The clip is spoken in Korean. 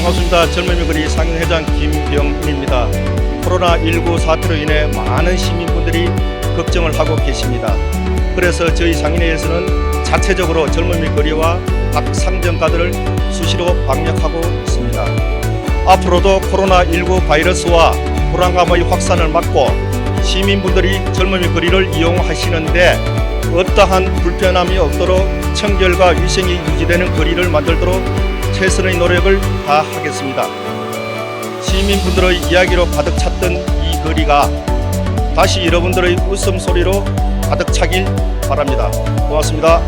반갑습니다. 젊은이 거리 상인회장 김병민입니다. 코로나19 사태로 인해 많은 시민분들이 걱정을 하고 계십니다. 그래서 저희 상인회에서는 자체적으로 젊은이 거리와 각 상점가들을 수시로 방역하고 있습니다. 앞으로도 코로나19 바이러스와 불안감의 확산을 막고 시민분들이 젊은이 거리를 이용하시는데 어떠한 불편함이 없도록 청결과 위생이 유지되는 거리를 만들도록 최선의 노력을 다하겠습니다. 시민분들의 이야기로 가득 찼던 이 거리가 다시 여러분들의 웃음소리로 가득 차길 바랍니다. 고맙습니다.